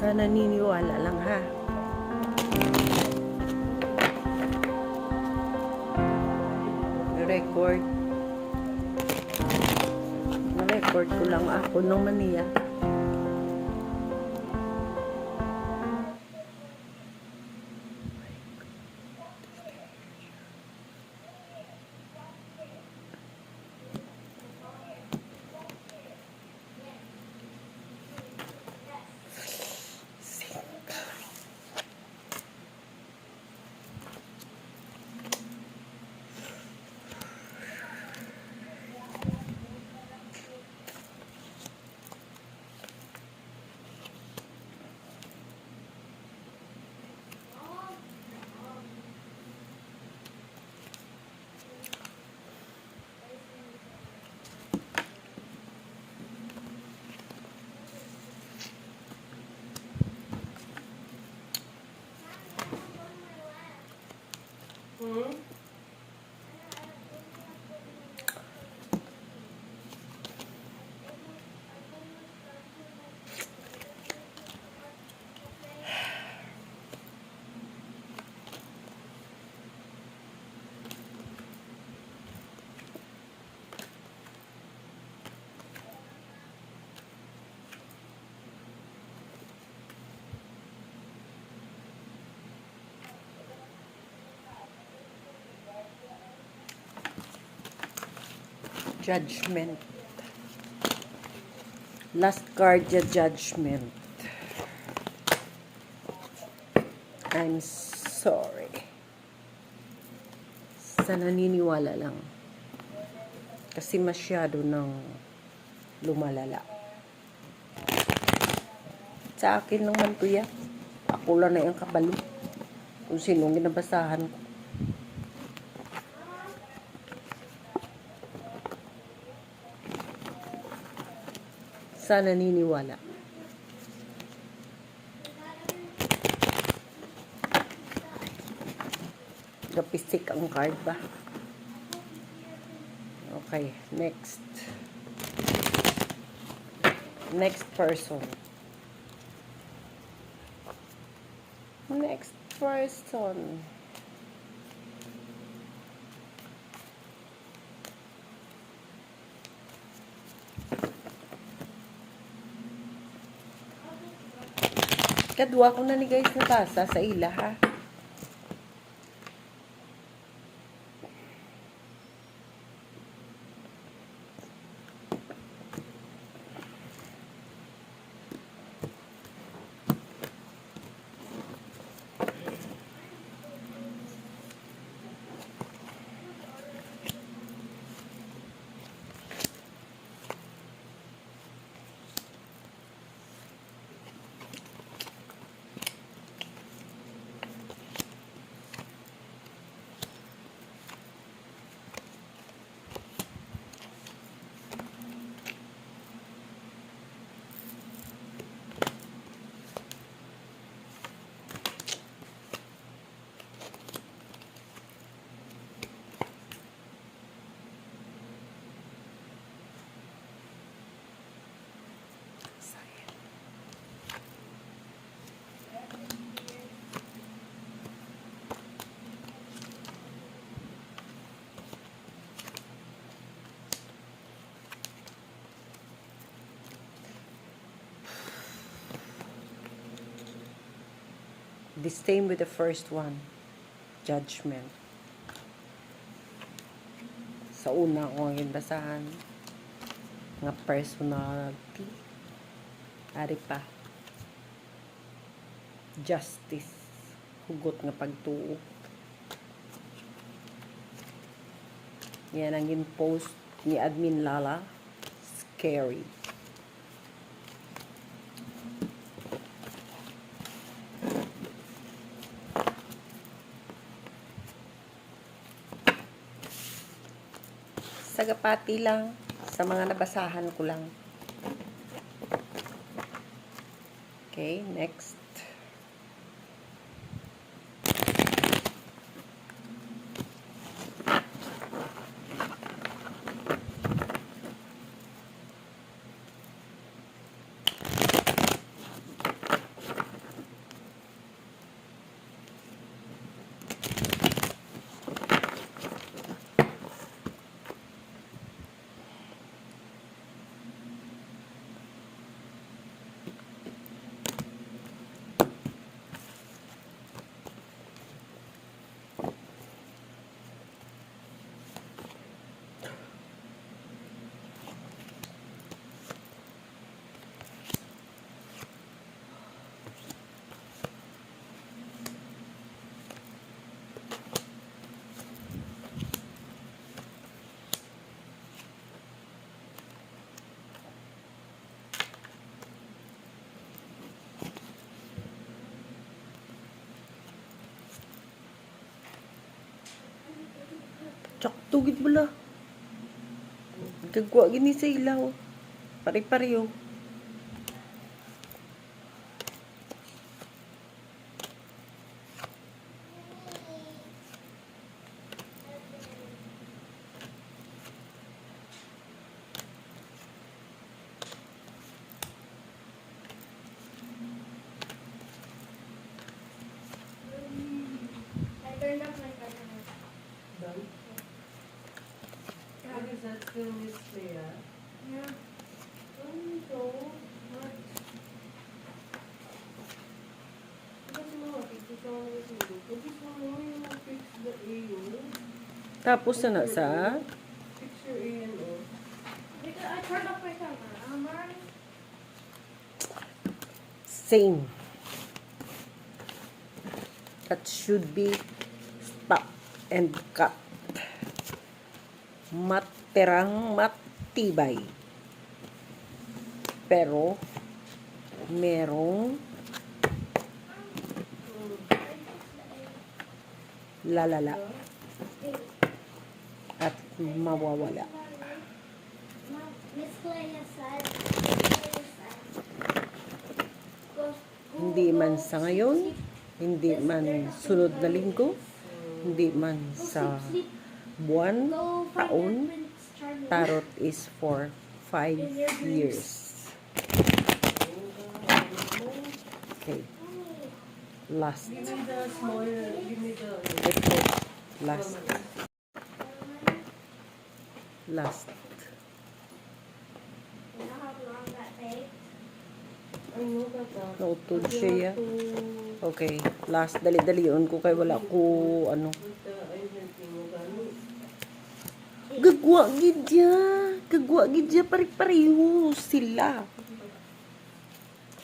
Sa naniniwala lang ha. Record. Na-record ko lang ako ng 嗯。Judgment. Last card ya judgment. I'm sorry. Sa naniniwala lang. Kasi masyado nang lumalala. Sa akin lang man to ya. Ako lang na yung kabalo. Kung sinong ginabasahan ko. Sa naniniwala. Gapistik ang card ba? Okay, next. Next person. Next person. Kadwa ko na ni guys nabasa sa ila ha. The same with the first one. Judgment. Sa una ko ang basahan. Nga personality. Ari pa. Justice. Hugot nga pagtuo. Yan ang in-post ni Admin Lala. Scary. Sagapati lang sa mga nabasahan ko lang. Okay, next. Tugid bala. Gagwa gini sa ilaw. Pare-pareho. Still Miss? Yeah. Um, so, what? Kasi mga pictures ako na Kasi sa mga yung fix the A yun. Tapos na na sa your A and O. Because I turned off my camera. Um, already. same. That should be stop and cut. Materang matibay. Pero, merong lalala at mawawala. Hindi man sa ngayon, hindi man sunod na linggo, hindi man sa buwan, taon. Tarot is for five years. Okay, last. Give me the small, give me the... Ito, last, last. Nautod siya. Okay, last. Dali-dalion ko kay wala ko, ano. put the everything mo gano'n. Gagwa gidya. Gagwa gidya. Pare-pareho sila.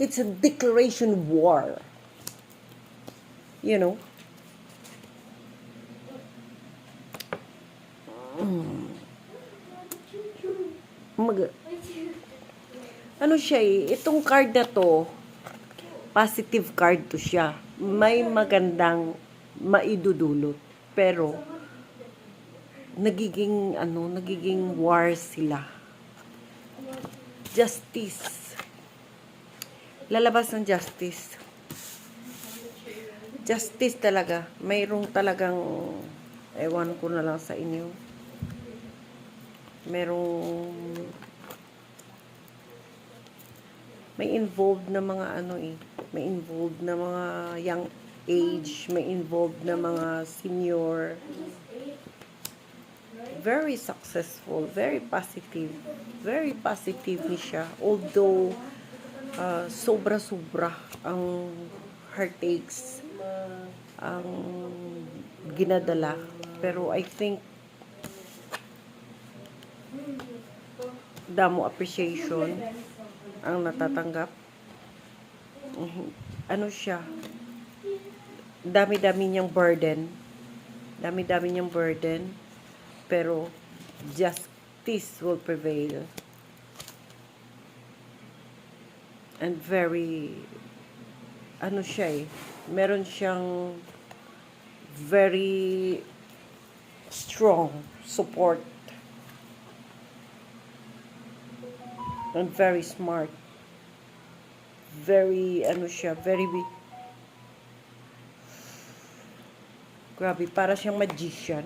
It's a declaration war. You know? Mm. Mag ano siya eh, itong card na to, positive card to siya. May magandang maidudulot. Pero, nagiging, ano, nagiging war sila. Justice. Lalabas ng justice. Justice talaga. Mayroong talagang, ewan ko na lang sa inyo. Merong, may involved na mga ano eh. May involved na mga young age, may involved na mga senior. Very successful, very positive. Very positive ni siya. Although, uh, sobra-sobra ang heartaches, ang ginadala. Pero I think, damo appreciation ang natatanggap. Mhm. Ano siya? Dami-dami niyang burden. Dami-dami niyang burden. Pero justice will prevail. And very ano siya eh. Meron siyang very strong support and very smart. Very, ano siya, very, grabe, para siyang magician.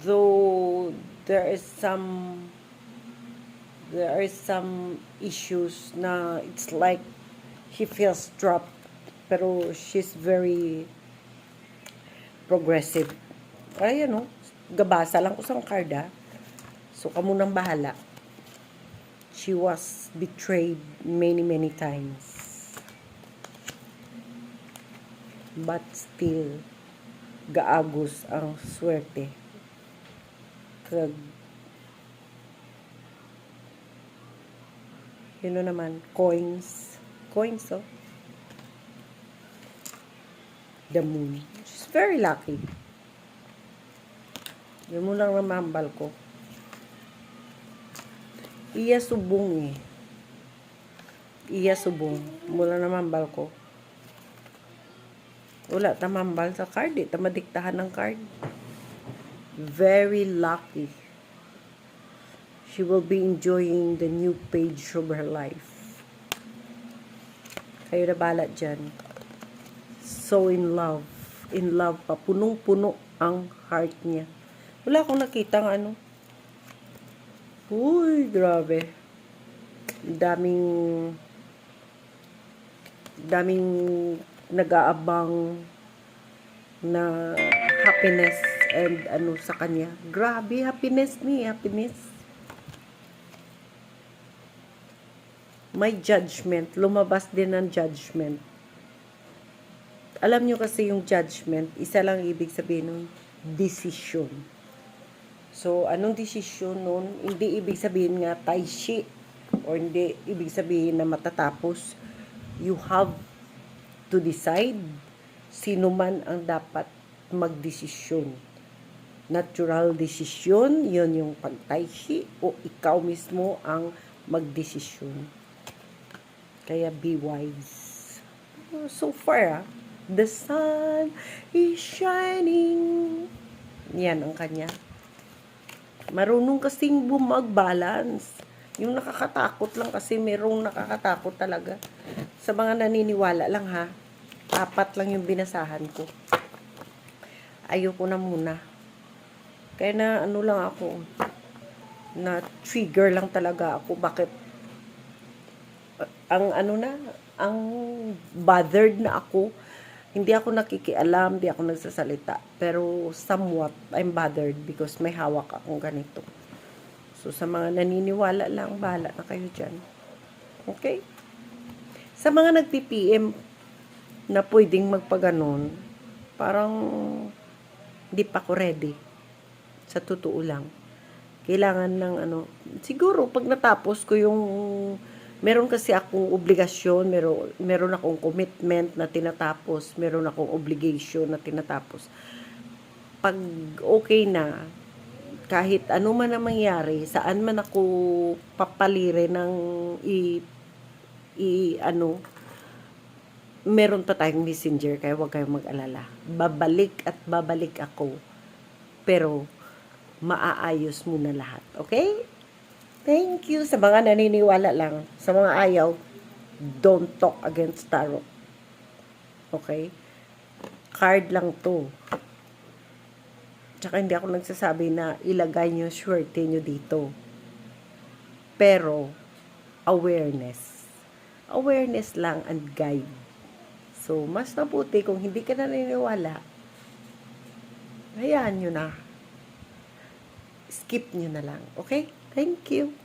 Though there is some, there is some issues na it's like she feels trapped, pero she's very progressive. Ay, ano, gabasa lang ko sa card ah. So, kamo nang bahala. She was betrayed many, many times. But still, gaagos ang swerte. Kag, yun na naman, coins. Coins, oh. The moon. She's very lucky. Yun mo lang namambal ko. Iya subong eh. Iya subong. Mula namambal ko. Wala tamambal sa card, di tamadiktahan ng card. Very lucky. She will be enjoying the new page of her life. Kayo na bala dyan. So in love. In love pa. Punong-puno ang heart niya. Wala akong nakita ng ano. Uy, grabe. Daming daming nag-aabang na happiness and ano sa kanya. Grabe, happiness ni, happiness. May judgment. Lumabas din ang judgment. Alam nyo kasi yung judgment, isa lang ibig sabihin nun, decision. So, anong desisyon nun? Hindi ibig sabihin nga tai chi or hindi ibig sabihin na matatapos. You have to decide sino man ang dapat magdesisyon. Natural decision, yon yung pag-tai chi o ikaw mismo ang magdesisyon. Kaya be wise. So far, ah, the sun is shining. Yan ang kanya. Marunong kasing bumag-balance. Yung nakakatakot lang kasi merong nakakatakot talaga. Sa mga naniniwala lang ha. Apat lang yung binasahan ko. Ayoko na muna. Kaya na ano lang ako. Na trigger lang talaga ako. Bakit? Ang ano na, ang bothered na ako. Hindi ako nakikialam, hindi ako nagsasalita. Pero somewhat, I'm bothered because may hawak akong ganito. So, sa mga naniniwala lang, bahala na kayo dyan. Okay? Sa mga nag-PPM na pwedeng magpaganon, parang hindi pa ako ready. Sa totoo lang. Kailangan ng ano, siguro pag natapos ko yung meron kasi akong obligasyon, meron, meron akong commitment na tinatapos, meron akong obligation na tinatapos. Pag okay na, kahit ano man ang mangyari, saan man ako papalire ng i, i ano, meron pa tayong messenger, kaya huwag kayong mag-alala. Babalik at babalik ako. Pero, maaayos muna lahat. Okay? Thank you sa mga naniniwala lang. Sa mga ayaw, don't talk against tarot. Okay? Card lang to. Tsaka hindi ako nagsasabi na ilagay nyo swerte nyo dito. Pero, awareness. Awareness lang and guide. So, mas mabuti kung hindi ka naniniwala, hayaan nyo na. Skip nyo na lang. Okay? Thank you.